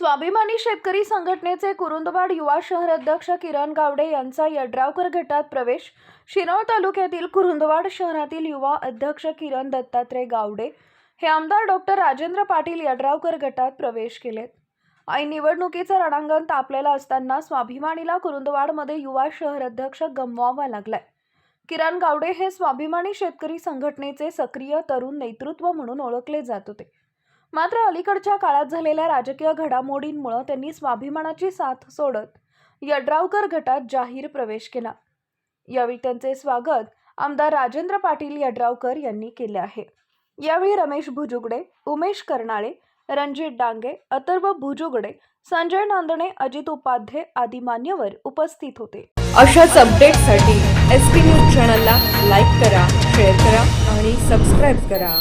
स्वाभिमानी शेतकरी संघटनेचे कुरुंदवाड युवा शहर अध्यक्ष किरण गावडे यांचा यड्रावकर गटात प्रवेश. शिरोळ तालुक्यातील कुरुंदवाड शहरातील युवा अध्यक्ष किरण दत्तात्रय गावडे हे आमदार डॉक्टर राजेंद्र पाटील यड्रावकर गटात प्रवेश केलेत. ऐन निवडणुकीचं रणांगण तापलेलं असताना स्वाभिमानीला कुरुंदवाडमध्ये युवा शहर अध्यक्ष गमवावा लागलाय. किरण गावडे हे स्वाभिमानी शेतकरी संघटनेचे सक्रिय तरुण नेतृत्व म्हणून ओळखले जात होते. मात्र अलीकडच्या काळात झालेल्या राजकीय घडामोडींमुळे त्यांनी स्वाभिमानाची साथ सोडत यड्रावकर गटात जाहीर प्रवेश केला. यावेळी त्यांचे स्वागत आमदार राजेंद्र पाटील यड्रावकर यांनी केले आहे. यावेळी रमेश भुजुगडे उमेश कर्नाळे रणजित डांगे अथर्व भुजुगडे संजय नांदणे अजित उपाध्ये आदी मान्यवर उपस्थित होते. अशाच अपडेटसाठी एस पी न्यूज चॅनलला लाईक करा शेअर करा आणि सबस्क्राईब करा.